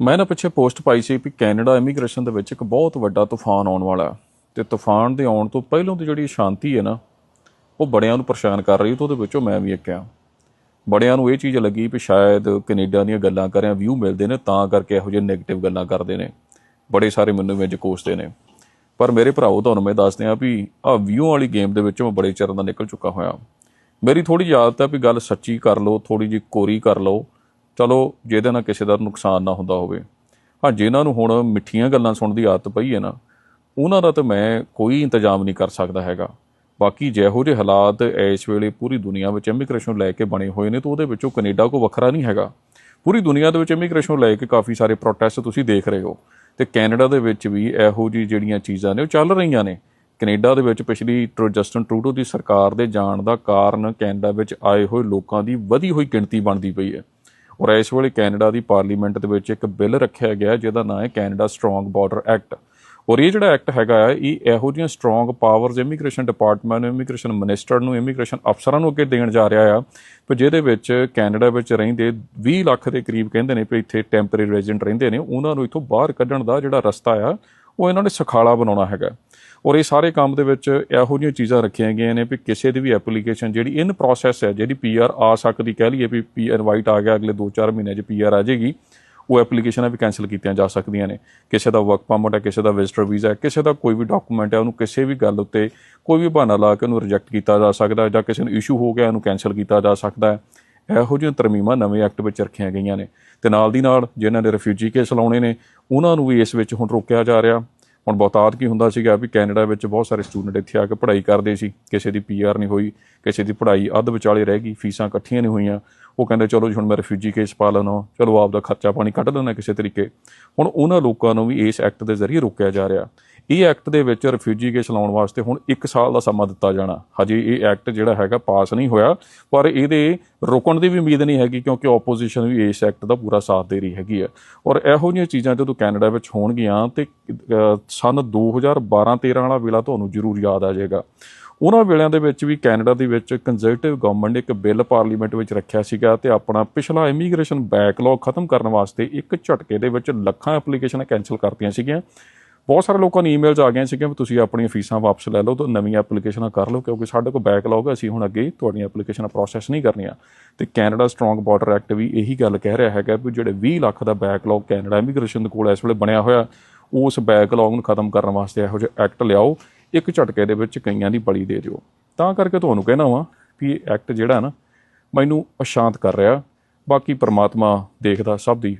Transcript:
ਮੈਂ ਨਾ ਪਿੱਛੇ ਪੋਸਟ ਪਾਈ ਸੀ ਵੀ ਕੈਨੇਡਾ ਇਮੀਗ੍ਰੇਸ਼ਨ ਦੇ ਵਿੱਚ ਇੱਕ ਬਹੁਤ ਵੱਡਾ ਤੂਫਾਨ ਆਉਣ ਵਾਲਾ ਹੈ। ਤੇ ਤੂਫਾਨ ਦੇ ਆਉਣ ਤੋਂ ਪਹਿਲਾਂ ਦੀ ਜਿਹੜੀ ਸ਼ਾਂਤੀ ਹੈ ਨਾ, ਉਹ ਬੜਿਆਂ ਨੂੰ ਪਰੇਸ਼ਾਨ ਕਰ ਰਹੀ ਤੇ ਉਹਦੇ ਵਿੱਚੋਂ ਮੈਂ ਵੀ ਇੱਕ ਆ ਬੜਿਆਂ ਨੂੰ ਇਹ ਚੀਜ਼ ਲੱਗੀ ਵੀ ਸ਼ਾਇਦ ਕੈਨੇਡਾ ਦੀਆਂ ਗੱਲਾਂ ਕਰਿਆ ਵਿਊ ਮਿਲਦੇ ਨੇ, ਤਾਂ ਕਰਕੇ ਇਹੋ ਜਿਹੇ 네ਗੇਟਿਵ ਗੱਲਾਂ ਕਰਦੇ ਨੇ। ਬੜੇ ਸਾਰੇ ਮੈਨੂੰ ਵਿੱਚ ਕੋਸਦੇ ਨੇ। ਪਰ ਮੇਰੇ ਭਰਾਓ, ਤੁਹਾਨੂੰ ਮੈਂ ਦੱਸ ਦਿਆਂ ਵੀ ਆ ਵਿਊ ਵਾਲੀ ਗੇਮ ਦੇ ਵਿੱਚੋਂ ਮੈਂ ਬੜੇ ਚਿਰ ਦਾ ਨਿਕਲ ਚੁੱਕਾ ਹੋਇਆ। ਮੇਰੀ ਥੋੜੀ ਜਿਹੀ ਆਦਤ ਹੈ ਵੀ ਗੱਲ ਸੱਚੀ ਕਰ ਲਓ ਥੋੜੀ ਜਿਹੀ ਕੋਰੀ ਕਰ ਲਓ। ਚਲੋ ਜਿਹਦੇ ਨਾਲ ਕਿਸੇ ਦਾ ਨੁਕਸਾਨ ਨਾ ਹੁੰਦਾ ਹੋਵੇ। ਹਾਂ ਜਿਨ੍ਹਾਂ ਨੂੰ ਹੁਣ ਮਿੱਠੀਆਂ ਗੱਲਾਂ ਸੁਣਨ ਦੀ ਆਦਤ ਪਈ ਹੈ ਨਾ, ਉਹਨਾਂ ਦਾ ਤਾਂ ਮੈਂ ਕੋਈ ਇੰਤਜ਼ਾਮ ਨਹੀਂ ਕਰ ਸਕਦਾ ਹੈਗਾ। ਬਾਕੀ ਜਿਹੋ ਜਿਹੇ ਹਾਲਾਤ ਇਸ ਵੇਲੇ ਪੂਰੀ ਦੁਨੀਆ ਵਿੱਚ ਇਮੀਗ੍ਰੇਸ਼ਨ ਲੈ ਕੇ ਬਣੇ ਹੋਏ ਨੇ, ਤਾਂ ਉਹਦੇ ਵਿੱਚੋਂ ਕੈਨੇਡਾ ਕੋ ਵੱਖਰਾ ਨਹੀਂ ਹੈਗਾ। ਪੂਰੀ ਦੁਨੀਆ ਦੇ ਵਿੱਚ ਇਮੀਗ੍ਰੇਸ਼ਨ ਨੂੰ ਲੈ ਕੇ ਕਾਫੀ ਸਾਰੇ ਪ੍ਰੋਟੈਸਟ ਤੁਸੀਂ ਦੇਖ ਰਹੇ ਹੋ, ਤੇ ਕੈਨੇਡਾ ਦੇ ਵਿੱਚ ਵੀ ਇਹੋ ਜਿਹੀ ਜਿਹੜੀਆਂ ਚੀਜ਼ਾਂ ਨੇ, ਉਹ ਚੱਲ ਰਹੀਆਂ ਨੇ। ਕੈਨੇਡਾ ਦੇ ਵਿੱਚ ਪਿਛਲੀ ਟਰੂ, ਜਸਟਨ ਟਰੂਡੋ ਦੀ ਸਰਕਾਰ ਦੇ ਜਾਣ ਦਾ ਕਾਰਨ ਕੈਨੇਡਾ ਵਿੱਚ ਆਏ ਹੋਏ ਲੋਕਾਂ ਦੀ ਵਧੀ ਹੋਈ ਗਿਣਤੀ ਬਣਦੀ ਪਈ ਹੈ। ਔਰ ਇਸ ਵੇਲੇ ਕੈਨੇਡਾ ਦੀ ਪਾਰਲੀਮੈਂਟ ਦੇ ਵਿੱਚ ਇੱਕ ਬਿੱਲ ਰੱਖਿਆ ਗਿਆ, ਜਿਹਦਾ ਨਾਮ ਹੈ ਕੈਨੇਡਾ ਸਟਰੋਂਗ ਬਾਰਡਰ ਐਕਟ। ਔਰ ਇਹ ਜਿਹੜਾ ਐਕਟ ਹੈਗਾ ਆ, ਇਹ ਇਹੋ ਜਿਹੀਆਂ ਸਟਰੋਂਗ ਪਾਵਰਸ, ਇਮੀਗ੍ਰੇਸ਼ਨ ਡਿਪਾਰਟਮੈਂਟ ਨੂੰ, ਇਮੀਗ੍ਰੇਸ਼ਨ ਮਿਨਿਸਟਰ ਨੂੰ, ਇਮੀਗ੍ਰੇਸ਼ਨ ਅਫਸਰਾਂ ਨੂੰ ਅੱਗੇ ਦੇਣ ਜਾ ਰਿਹਾ ਆ ਪਰ ਜਿਹਦੇ ਵਿੱਚ ਕੈਨੇਡਾ ਵਿੱਚ ਰਹਿੰਦੇ 20 ਲੱਖ ਦੇ ਕਰੀਬ ਕਹਿੰਦੇ ਨੇ ਵੀ ਇੱਥੇ ਟੈਂਪਰੇਰੀ ਰੈਜ਼ੀਡੈਂਟ ਰਹਿੰਦੇ ਨੇ, ਉਹਨਾਂ ਨੂੰ ਇੱਥੋਂ ਬਾਹਰ ਕੱਢਣ ਦਾ ਜਿਹੜਾ ਰਸਤਾ ਆ, ਉਹ ਇਹਨਾਂ ਨੇ ਸਖਾਲਾ ਬਣਾਉਣਾ ਹੈਗਾ। ਔਰ ਇਹ ਸਾਰੇ ਕੰਮ ਦੇ ਵਿੱਚ ਇਹੋ ਜਿਹੀਆਂ ਚੀਜ਼ਾਂ ਰੱਖੀਆਂ ਗਈਆਂ ਨੇ ਵੀ ਕਿਸੇ ਦੀ ਵੀ ਐਪਲੀਕੇਸ਼ਨ ਜਿਹੜੀ ਇਨ ਪ੍ਰੋਸੈਸ ਹੈ, ਜਿਹੜੀ ਪੀਆਰ ਆ ਸਕਦੀ, ਕਹਿ ਲਈਏ ਵੀ ਪੀ ਇਨਵਾਈਟ ਆ ਗਿਆ, ਅਗਲੇ 2-4 ਮਹੀਨੇ 'ਚ ਪੀਆਰ ਆ ਜਾਏਗੀ, ਉਹ ਐਪਲੀਕੇਸ਼ਨਾਂ ਵੀ ਕੈਨਸਲ ਕੀਤੀਆਂ ਜਾ ਸਕਦੀਆਂ ਨੇ। ਕਿਸੇ ਦਾ ਵਰਕ ਪਰਮਿਟ ਹੈ, ਕਿਸੇ ਦਾ ਵਿਜ਼ਟਰ ਵੀਜ਼ਾ ਹੈ, ਕਿਸੇ ਦਾ ਕੋਈ ਵੀ ਡਾਕੂਮੈਂਟ ਹੈ, ਉਹਨੂੰ ਕਿਸੇ ਵੀ ਗੱਲ ਉੱਤੇ ਕੋਈ ਵੀ ਬਹਾਨਾ ਲਾ ਕੇ ਉਹਨੂੰ ਰਿਜੈਕਟ ਕੀਤਾ ਜਾ ਸਕਦਾ ਹੈ ਜਾਂ ਕਿਸੇ ਨੂੰ ਇਸ਼ੂ ਹੋ ਗਿਆ, ਉਹਨੂੰ ਕੈਨਸਲ ਕੀਤਾ ਜਾ ਸਕਦਾ ਹੈ। ਇਹੋ ਜਿਹੀਆਂ ਤਰਮੀਮਾਂ ਨਵੇਂ ਐਕਟ ਵਿੱਚ ਰੱਖੀਆਂ ਗਈਆਂ ਨੇ। ਤੇ ਨਾਲ ਦੀ ਨਾਲ ਜਿਨ੍ਹਾਂ ਨੇ ਰਿਫਿਊਜੀ ਕੇਸ ਲਾਉਣੇ ਨੇ, ਉਹਨਾਂ ਨੂੰ ਵੀ ਇਸ ਵਿੱਚ ਹੁਣ ਰੋਕਿਆ ਜਾ ਰਿਹਾ। ਹੁਣ ਬਹੁਤਾਤ ਕੀ ਹੁੰਦਾ ਸੀਗਾ ਵੀ ਕੈਨੇਡਾ ਵਿੱਚ ਬਹੁਤ ਸਾਰੇ ਸਟੂਡੈਂਟ ਇੱਥੇ ਆ ਕੇ ਪੜ੍ਹਾਈ ਕਰਦੇ ਸੀ, ਕਿਸੇ ਦੀ ਪੀਆਰ ਨਹੀਂ ਹੋਈ, ਕਿਸੇ ਦੀ ਪੜ੍ਹਾਈ ਅੱਧ ਵਿਚਾਲੇ ਰਹਿ ਗਈ, ਫੀਸਾਂ ਇਕੱਠੀਆਂ ਨਹੀਂ ਹੋਈਆਂ। ਉਹ ਕਹਿੰਦੇ ਚਲੋ ਜੀ ਹੁਣ ਮੈਂ ਰਿਫਿਊਜੀ ਕੇਸ ਪਾ ਲੈਣਾ ਚਲੋ ਆਪ ਦਾ ਖਰਚਾ ਪਾਣੀ ਕੱਢ ਲੈਣਾ ਕਿਸੇ ਤਰੀਕੇ। ਹੁਣ ਉਹਨਾਂ ਲੋਕਾਂ ਨੂੰ ਵੀ ਇਸ ਐਕਟ ਦੇ ਜ਼ਰੀਏ ਰੋਕਿਆ ਜਾ ਰਿਹਾ। ਇਹ ਐਕਟ ਦੇ ਵਿੱਚ ਰਿਫਿਊਜੀ ਕੇਸ ਲਾਉਣ ਵਾਸਤੇ ਹੁਣ 1 ਸਾਲ ਦਾ ਸਮਾਂ ਦਿੱਤਾ ਜਾਣਾ। ਹਜੇ ਇਹ ਐਕਟ ਜਿਹੜਾ ਹੈਗਾ ਪਾਸ ਨਹੀਂ ਹੋਇਆ ਪਰ ਇਹਦੇ ਰੁਕਣ ਦੀ ਵੀ ਉਮੀਦ ਨਹੀਂ ਹੈਗੀ ਕਿਉਂਕਿ ਆਪੋਜੀਸ਼ਨ ਵੀ ਇਸ ਐਕਟ ਦਾ ਪੂਰਾ ਸਾਥ ਦੇ ਰਹੀ ਹੈਗੀ ਹੈ ਔਰ ਇਹੋ ਜਿਹੀਆਂ ਚੀਜ਼ਾਂ ਜਦੋਂ ਕੈਨੇਡਾ ਵਿੱਚ ਹੋਣਗੀਆਂ ਤੇ ਅਹ, ਸਨ 2012-13 ਵਾਲਾ ਵੇਲਾ ਤੁਹਾਨੂੰ ਜ਼ਰੂਰ ਯਾਦ ਆ ਜਾਏਗਾ। ਉਹਨਾਂ ਵੇਲਿਆਂ ਦੇ ਵਿੱਚ ਵੀ ਕੈਨੇਡਾ ਦੇ ਵਿੱਚ ਕੰਜ਼ਰਵੇਟਿਵ ਗਵਰਨਮੈਂਟ ਨੇ ਇੱਕ ਬਿੱਲ ਪਾਰਲੀਮੈਂਟ ਵਿੱਚ ਰੱਖਿਆ ਸੀਗਾ ਤੇ ਆਪਣਾ ਪਿਛਲਾ ਇਮੀਗ੍ਰੇਸ਼ਨ ਬੈਕਲੌਗ ਖਤਮ ਕਰਨ ਵਾਸਤੇ ਇੱਕ ਝਟਕੇ ਦੇ ਵਿੱਚ ਲੱਖਾਂ ਐਪਲੀਕੇਸ਼ਨਾਂ ਕੈਨਸਲ ਕਰਤੀਆਂ ਸੀਗੀਆਂ। ਬਹੁਤ ਸਾਰੇ ਲੋਕਾਂ ਨੂੰ ਈਮੇਲਸ ਆ ਗਈਆਂ ਸੀਗੀਆਂ ਵੀ ਤੁਸੀਂ ਆਪਣੀਆਂ ਫੀਸਾਂ ਵਾਪਸ ਲੈ ਲਓ ਤੇ ਨਵੀਆਂ ਐਪਲੀਕੇਸ਼ਨਾਂ ਕਰ ਲਓ ਕਿਉਂਕਿ ਸਾਡੇ ਕੋਲ ਬੈਕਲੌਗ ਹੈ, ਅਸੀਂ ਹੁਣ ਅੱਗੇ ਤੁਹਾਡੀਆਂ ਐਪਲੀਕੇਸ਼ਨਾਂ ਪ੍ਰੋਸੈਸ ਨਹੀਂ ਕਰਨੀਆਂ। ਤੇ ਕੈਨੇਡਾ ਸਟਰੋਂਗ ਬਾਰਡਰ ਐਕਟ ਵੀ ਇਹੀ ਗੱਲ ਕਹਿ ਰਿਹਾ ਹੈਗਾ ਵੀ ਜਿਹੜੇ 20 ਲੱਖ ਦਾ ਬੈਕਲੌਗ ਕੈਨੇਡਾ ਇਮੀਗ੍ਰੇਸ਼ਨ ਦੇ ਕੋਲ ਇਸ ਵੇਲੇ ਬਣਿਆ ਹੋਇਆ, ਉਸ ਬੈਕਲੌਗ ਨੂੰ ਖਤਮ ਕਰਨ ਵਾਸਤੇ ਇਹੋ ਜਿਹਾ ਐਕਟ ਲਿਆਓ, ਇੱਕ ਝਟਕੇ ਦੇ ਵਿੱਚ ਕਈਆਂ ਦੀ ਬਲੀ ਦੇ ਦਿਓ। ਤਾਂ ਕਰਕੇ ਤੁਹਾਨੂੰ ਕਹਿਣਾ ਵਾਂ ਕਿ ਇਹ ਐਕਟ ਜਿਹੜਾ ਨਾ ਮੈਨੂੰ ਅਸ਼ਾਂਤ ਕਰ ਰਿਹਾ। ਬਾਕੀ ਪ੍ਰਮਾਤਮਾ ਦੇਖਦਾ ਸਭ ਦੀ